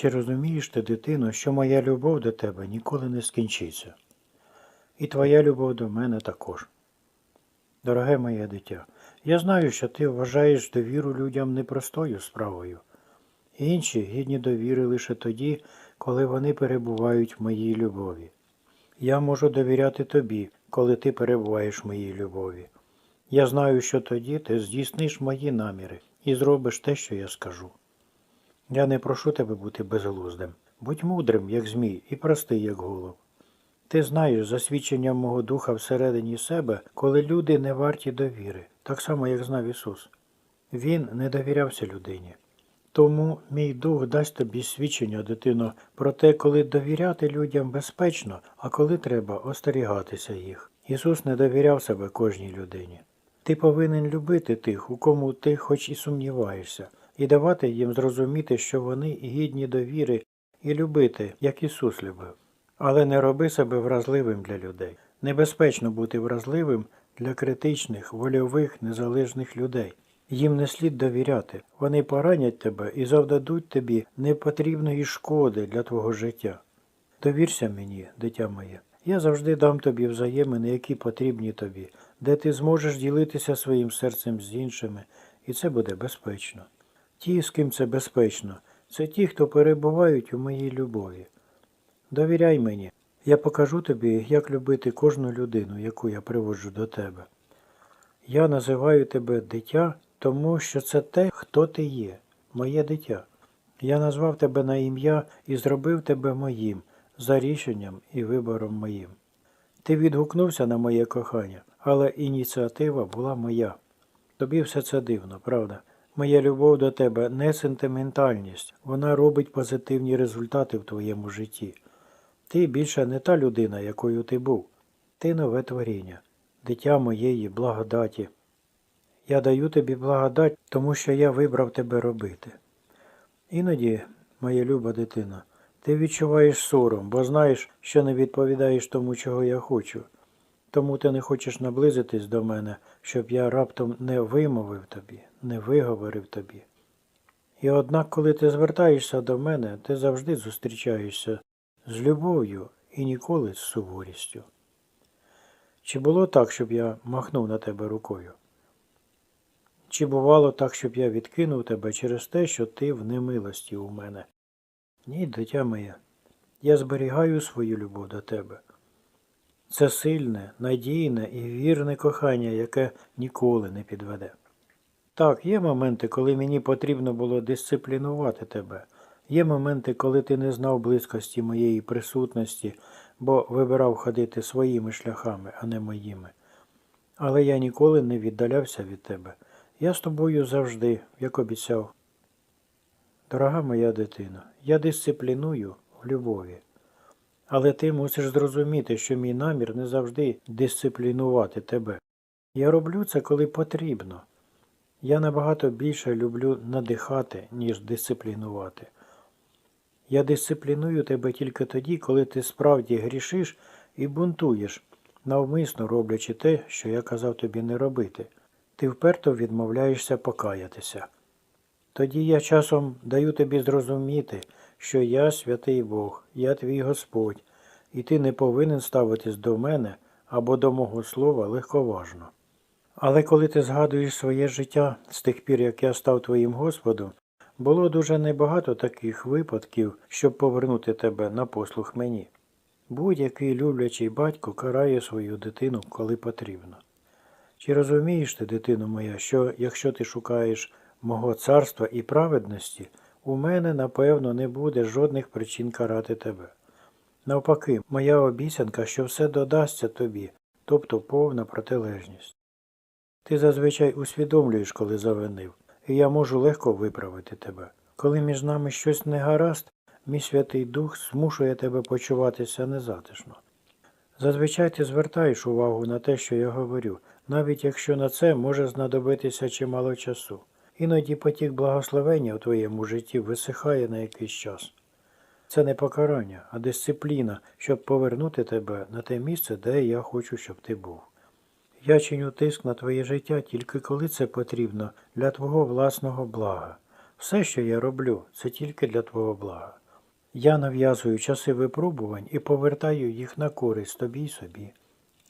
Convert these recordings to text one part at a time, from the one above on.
Чи розумієш ти, дитино, що моя любов до тебе ніколи не скінчиться? І твоя любов до мене також. Дороге моє дитя, я знаю, що ти вважаєш довіру людям непростою справою. Інші гідні довіри лише тоді, коли вони перебувають в моїй любові. Я можу довіряти тобі, коли ти перебуваєш в моїй любові. Я знаю, що тоді ти здійсниш мої наміри і зробиш те, що я скажу. Я не прошу тебе бути безглуздим. Будь мудрим, як змій, і простий, як голуб. Ти знаєш засвідченням мого духа всередині себе, коли люди не варті довіри, так само, як знав Ісус. Він не довірявся людині. Тому мій дух дасть тобі свідчення, дитино, про те, коли довіряти людям безпечно, а коли треба остерігатися їх. Ісус не довіряв себе кожній людині. Ти повинен любити тих, у кому ти хоч і сумніваєшся, і давати їм зрозуміти, що вони гідні довіри, і любити, як Ісус любив. Але не роби себе вразливим для людей. Небезпечно бути вразливим для критичних, вольових, незалежних людей. Їм не слід довіряти. Вони поранять тебе і завдадуть тобі непотрібної шкоди для твого життя. Довірся мені, дитя моє. Я завжди дам тобі взаємини, які потрібні тобі, де ти зможеш ділитися своїм серцем з іншими, і це буде безпечно. Ті, з ким це безпечно, це ті, хто перебувають у моїй любові. Довіряй мені, я покажу тобі, як любити кожну людину, яку я приводжу до тебе. Я називаю тебе дитя, тому що це те, хто ти є, моє дитя. Я назвав тебе на ім'я і зробив тебе моїм, за рішенням і вибором моїм. Ти відгукнувся на моє кохання, але ініціатива була моя. Тобі все це дивно, правда? Моя любов до тебе не сентиментальність, вона робить позитивні результати в твоєму житті. Ти більше не та людина, якою ти був. Ти нове творіння, дитя моєї благодаті. Я даю тобі благодать, тому що я вибрав тебе робити. Іноді, моя люба дитина, ти відчуваєш сором, бо знаєш, що не відповідаєш тому, чого я хочу. Тому ти не хочеш наблизитись до мене, щоб я раптом не вимовив тобі, не виговорив тобі. І однак, коли ти звертаєшся до мене, ти завжди зустрічаєшся з любов'ю і ніколи з суворістю. Чи було так, щоб я махнув на тебе рукою? Чи бувало так, щоб я відкинув тебе через те, що ти в немилості у мене? Ні, дитя моє, я зберігаю свою любов до тебе. Це сильне, надійне і вірне кохання, яке ніколи не підведе. Так, є моменти, коли мені потрібно було дисциплінувати тебе. Є моменти, коли ти не знав близькості моєї присутності, бо вибирав ходити своїми шляхами, а не моїми. Але я ніколи не віддалявся від тебе. Я з тобою завжди, як обіцяв. Дорога моя дитина, я дисципліную в любові. Але ти мусиш зрозуміти, що мій намір не завжди дисциплінувати тебе. Я роблю це, коли потрібно. Я набагато більше люблю надихати, ніж дисциплінувати. Я дисципліную тебе тільки тоді, коли ти справді грішиш і бунтуєш, навмисно роблячи те, що я казав тобі не робити. Ти вперто відмовляєшся покаятися. Тоді я часом даю тобі зрозуміти, що я святий Бог, я твій Господь, і ти не повинен ставитись до мене або до мого слова легковажно. Але коли ти згадуєш своє життя з тих пір, як я став твоїм Господом, було дуже небагато таких випадків, щоб повернути тебе на послух мені. Будь-який люблячий батько карає свою дитину, коли потрібно. Чи розумієш ти, дитино моя, що якщо ти шукаєш мого царства і праведності, у мене, напевно, не буде жодних причин карати тебе. Навпаки, моя обіцянка, що все додасться тобі, тобто повна протилежність. Ти зазвичай усвідомлюєш, коли завинив, і я можу легко виправити тебе. Коли між нами щось не гаразд, мій Святий Дух змушує тебе почуватися незатишно. Зазвичай ти звертаєш увагу на те, що я говорю, навіть якщо на це може знадобитися чимало часу. Іноді потік благословення у твоєму житті висихає на якийсь час. Це не покарання, а дисципліна, щоб повернути тебе на те місце, де я хочу, щоб ти був. Я чиню тиск на твоє життя тільки коли це потрібно для твого власного блага. Все, що я роблю, це тільки для твого блага. Я нав'язую часи випробувань і повертаю їх на користь тобі й собі.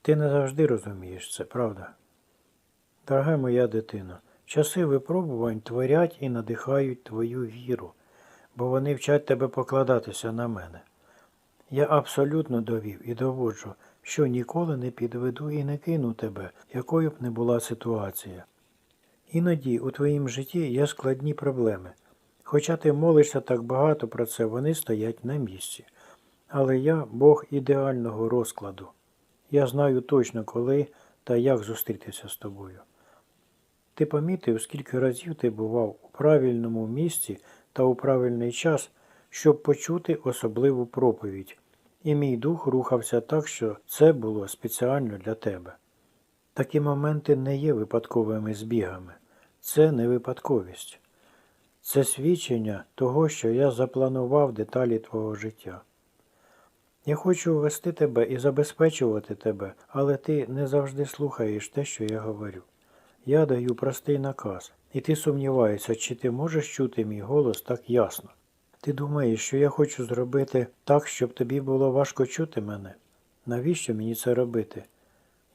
Ти не завжди розумієш це, правда? Дорога моя дитино, часи випробувань творять і надихають твою віру, бо вони вчать тебе покладатися на мене. Я абсолютно довів і доводжу, що ніколи не підведу і не кину тебе, якою б не була ситуація. Іноді у твоїм житті є складні проблеми. Хоча ти молишся так багато про це, вони стоять на місці. Але я Бог ідеального розкладу. Я знаю точно, коли та як зустрітися з тобою. Ти помітив, скільки разів ти бував у правильному місці та у правильний час, щоб почути особливу проповідь, і мій дух рухався так, що це було спеціально для тебе. Такі моменти не є випадковими збігами, це не випадковість. Це свідчення того, що я запланував деталі твого життя. Я хочу вести тебе і забезпечувати тебе, але ти не завжди слухаєш те, що я говорю. Я даю простий наказ, і ти сумніваєшся, чи ти можеш чути мій голос так ясно. Ти думаєш, що я хочу зробити так, щоб тобі було важко чути мене? Навіщо мені це робити?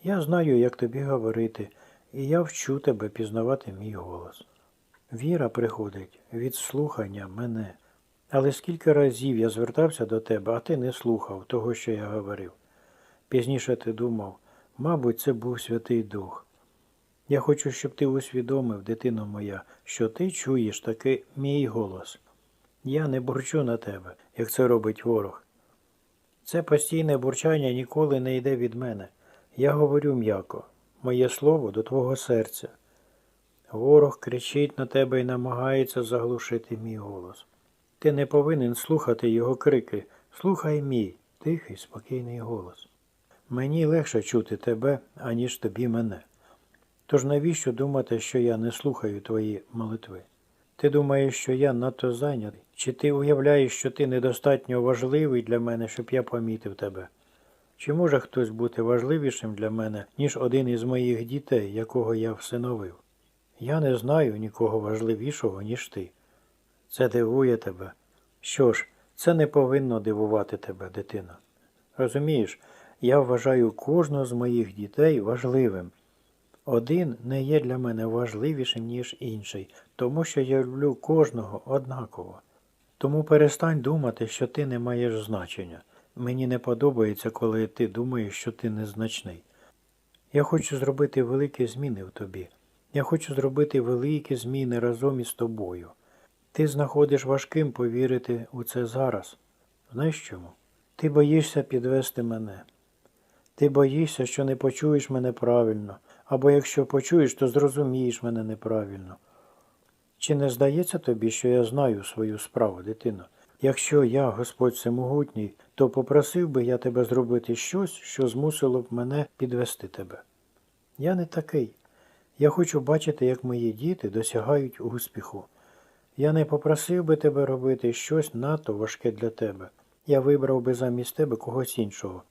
Я знаю, як тобі говорити, і я вчу тебе пізнавати мій голос. Віра приходить від слухання мене. Але скільки разів я звертався до тебе, а ти не слухав того, що я говорив. Пізніше ти думав, мабуть, це був Святий Дух. Я хочу, щоб ти усвідомив, дитино моя, що ти чуєш таки мій голос. Я не бурчу на тебе, як це робить ворог. Це постійне бурчання ніколи не йде від мене. Я говорю м'яко, моє слово до твого серця. Ворог кричить на тебе і намагається заглушити мій голос. Ти не повинен слухати його крики. Слухай мій тихий, спокійний голос. Мені легше чути тебе, аніж тобі мене. Тож навіщо думати, що я не слухаю твої молитви? Ти думаєш, що я надто зайнятий? Чи ти уявляєш, що ти недостатньо важливий для мене, щоб я помітив тебе? Чи може хтось бути важливішим для мене, ніж один із моїх дітей, якого я всиновив? Я не знаю нікого важливішого, ніж ти. Це дивує тебе. Що ж, це не повинно дивувати тебе, дитина. Розумієш, я вважаю кожного з моїх дітей важливим. Один не є для мене важливішим, ніж інший, тому що я люблю кожного однаково. Тому перестань думати, що ти не маєш значення. Мені не подобається, коли ти думаєш, що ти незначний. Я хочу зробити великі зміни в тобі. Я хочу зробити великі зміни разом із тобою. Ти знаходиш важким повірити у це зараз. Знаєш чому? Ти боїшся підвести мене. Ти боїшся, що не почуєш мене правильно, або якщо почуєш, то зрозумієш мене неправильно. Чи не здається тобі, що я знаю свою справу, дитино? Якщо я, Господь Всемогутній, то попросив би я тебе зробити щось, що змусило б мене підвести тебе. Я не такий. Я хочу бачити, як мої діти досягають успіху. Я не попросив би тебе робити щось надто важке для тебе. Я вибрав би замість тебе когось іншого.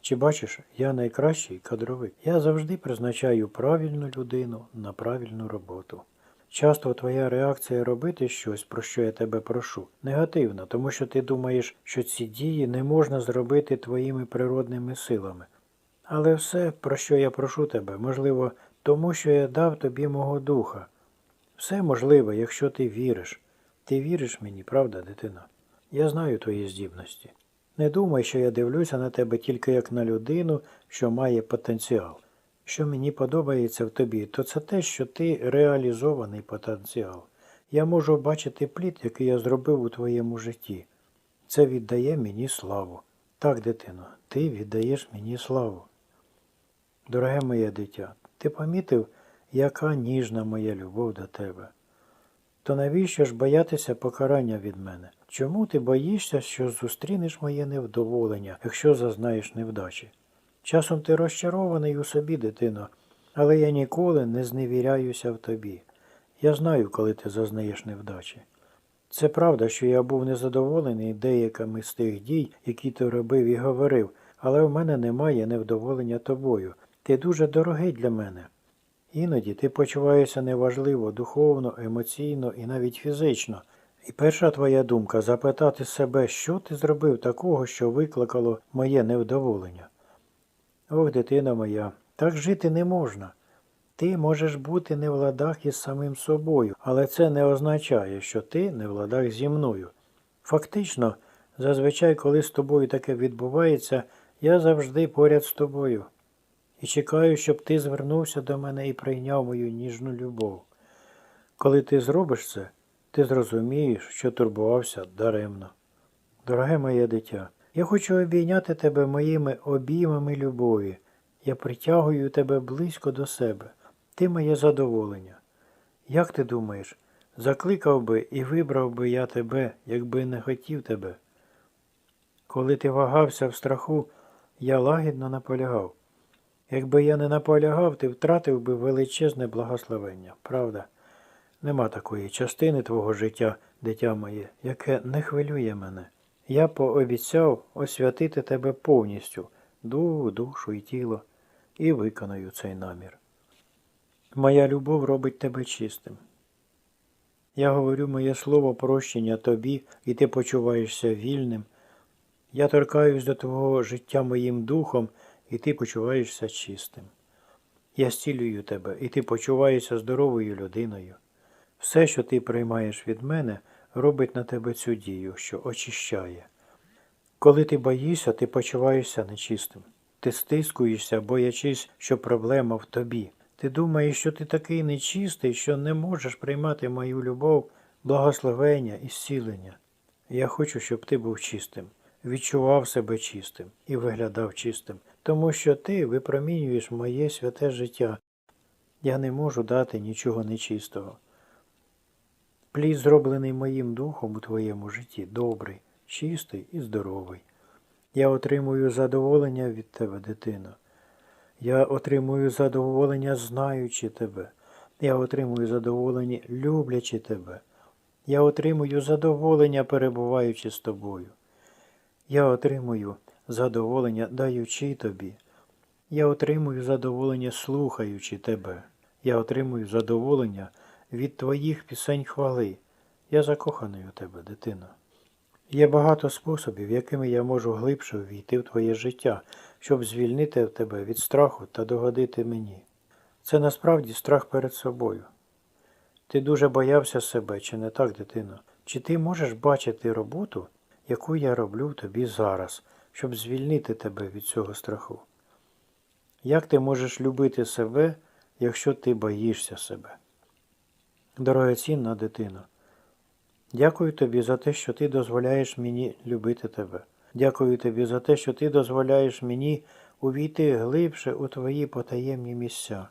Чи бачиш, я найкращий кадровик. Я завжди призначаю правильну людину на правильну роботу. Часто твоя реакція робити щось, про що я тебе прошу, негативна, тому що ти думаєш, що ці дії не можна зробити твоїми природними силами. Але все, про що я прошу тебе, можливо, тому що я дав тобі мого духа. Все можливе, якщо ти віриш. Ти віриш мені, правда, дитина? Я знаю твої здібності. Не думай, що я дивлюся на тебе тільки як на людину, що має потенціал. Що мені подобається в тобі, то це те, що ти реалізований потенціал. Я можу бачити плід, який я зробив у твоєму житті. Це віддає мені славу. Так, дитино, ти віддаєш мені славу. Дороге моє дитя, ти помітив, яка ніжна моя любов до тебе. То навіщо ж боятися покарання від мене? Чому ти боїшся, що зустрінеш моє невдоволення, якщо зазнаєш невдачі? Часом ти розчарований у собі, дитино, але я ніколи не зневіряюся в тобі. Я знаю, коли ти зазнаєш невдачі. Це правда, що я був незадоволений деякими з тих дій, які ти робив і говорив, але в мене немає невдоволення тобою. Ти дуже дорогий для мене. Іноді ти почуваєшся неважливо, духовно, емоційно і навіть фізично. І перша твоя думка запитати себе, що ти зробив такого, що викликало моє невдоволення. Ох, дитина моя, так жити не можна. Ти можеш бути не в ладах із самим собою, але це не означає, що ти не в ладах зі мною. Фактично, зазвичай, коли з тобою таке відбувається, я завжди поряд з тобою. І чекаю, щоб ти звернувся до мене і прийняв мою ніжну любов. Коли ти зробиш це, ти зрозумієш, що турбувався даремно. Дороге моє дитя, я хочу обійняти тебе моїми обіймами любові. Я притягую тебе близько до себе. Ти моє задоволення. Як ти думаєш, закликав би і вибрав би я тебе, якби не хотів тебе? Коли ти вагався в страху, я лагідно наполягав. Якби я не наполягав, ти втратив би величезне благословення, правда? Нема такої частини твого життя, дитя моє, яке не хвилює мене. Я пообіцяв освятити тебе повністю, дух, душу і тіло, і виконаю цей намір. Моя любов робить тебе чистим. Я говорю моє слово прощення тобі, і ти почуваєшся вільним. Я торкаюсь до твого життя моїм духом, і ти почуваєшся чистим. Я зцілюю тебе, і ти почуваєшся здоровою людиною. Все, що ти приймаєш від мене, робить на тебе цю дію, що очищає. Коли ти боїшся, ти почуваєшся нечистим. Ти стискуєшся, боячись, що проблема в тобі. Ти думаєш, що ти такий нечистий, що не можеш приймати мою любов, благословення і зцілення. Я хочу, щоб ти був чистим, відчував себе чистим і виглядав чистим, тому що ти випромінюєш моє святе життя. Я не можу дати нічого нечистого. Плід, зроблений моїм духом у твоєму житті, добрий, чистий і здоровий. Я отримую задоволення від тебе, дитино. Я отримую задоволення, знаючи тебе. Я отримую задоволення, люблячи тебе. Я отримую задоволення, перебуваючи з тобою. Я отримую задоволення, даючи тобі. Я отримую задоволення, слухаючи тебе. Я отримую задоволення від твоїх пісень хвали. Я закоханий у тебе, дитино. Є багато способів, якими я можу глибше увійти в твоє життя, щоб звільнити тебе від страху та догодити мені. Це насправді страх перед собою. Ти дуже боявся себе, чи не так, дитино? Чи ти можеш бачити роботу, яку я роблю тобі зараз, щоб звільнити тебе від цього страху? Як ти можеш любити себе, якщо ти боїшся себе? Дорогоцінна дитино, дякую тобі за те, що ти дозволяєш мені любити тебе. Дякую тобі за те, що ти дозволяєш мені увійти глибше у твої потаємні місця.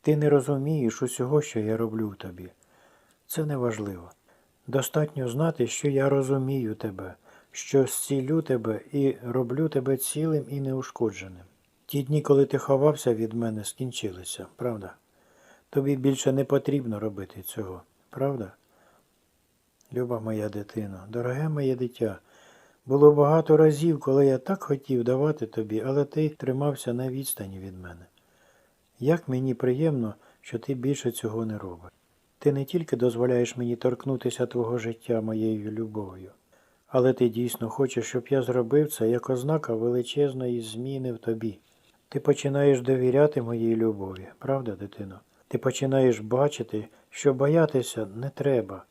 Ти не розумієш усього, що я роблю в тобі. Це не важливо. Достатньо знати, що я розумію тебе, що зцілю тебе і роблю тебе цілим і неушкодженим. Ті дні, коли ти ховався від мене, скінчилися, правда? Тобі більше не потрібно робити цього, правда? Люба моя дитино, дороге моє дитя, було багато разів, коли я так хотів давати тобі, але ти тримався на відстані від мене. Як мені приємно, що ти більше цього не робиш. Ти не тільки дозволяєш мені торкнутися твого життя моєю любов'ю, але ти дійсно хочеш, щоб я зробив це як ознака величезної зміни в тобі. Ти починаєш довіряти моїй любові, правда, дитино? Ти починаєш бачити, що боятися не треба.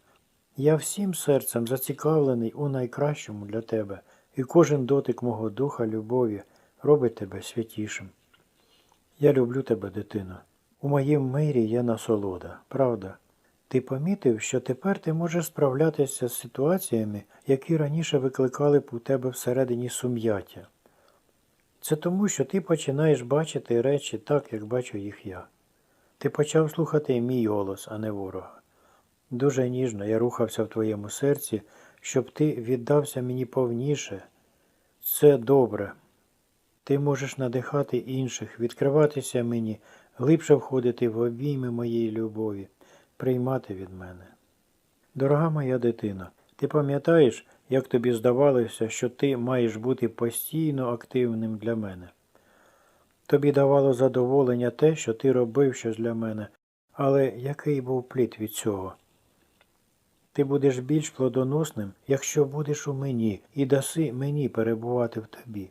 Я всім серцем зацікавлений у найкращому для тебе, і кожен дотик мого духа любові робить тебе святішим. Я люблю тебе, дитино. У моїм мирі є насолода, правда. Ти помітив, що тепер ти можеш справлятися з ситуаціями, які раніше викликали б у тебе всередині сум'яття. Це тому, що ти починаєш бачити речі так, як бачу їх я. Ти почав слухати мій голос, а не ворога. Дуже ніжно я рухався в твоєму серці, щоб ти віддався мені повніше. Це добре. Ти можеш надихати інших, відкриватися мені, глибше входити в обійми моєї любові, приймати від мене. Дорога моя дитина, ти пам'ятаєш, як тобі здавалося, що ти маєш бути постійно активним для мене? Тобі давало задоволення те, що ти робив щось для мене, але який був плід від цього? Ти будеш більш плодоносним, якщо будеш у мені і даси мені перебувати в тобі.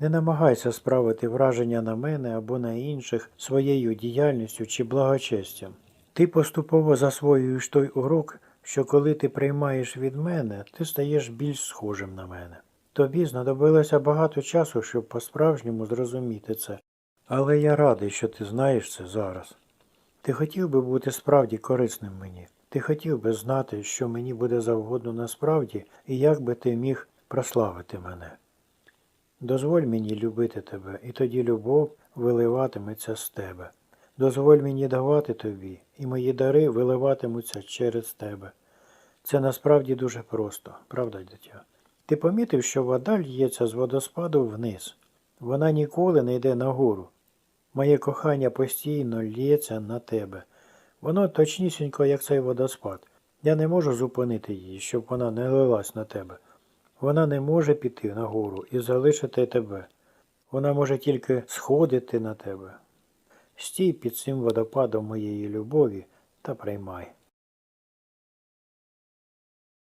Не намагайся справити враження на мене або на інших своєю діяльністю чи благочестям. Ти поступово засвоюєш той урок, що коли ти приймаєш від мене, ти стаєш більш схожим на мене. Тобі знадобилося багато часу, щоб по-справжньому зрозуміти це. Але я радий, що ти знаєш це зараз. Ти хотів би бути справді корисним мені. Ти хотів би знати, що мені буде завгодно насправді, і як би ти міг прославити мене. Дозволь мені любити тебе, і тоді любов виливатиметься з тебе. Дозволь мені давати тобі, і мої дари виливатимуться через тебе. Це насправді дуже просто, правда, дитя? Ти помітив, що вода л'ється з водоспаду вниз. Вона ніколи не йде нагору. Моє кохання постійно лється на тебе. Воно точнісінько, як цей водоспад. Я не можу зупинити її, щоб вона не лилась на тебе. Вона не може піти нагору і залишити тебе. Вона може тільки сходити на тебе. Стій під цим водопадом моєї любові та приймай.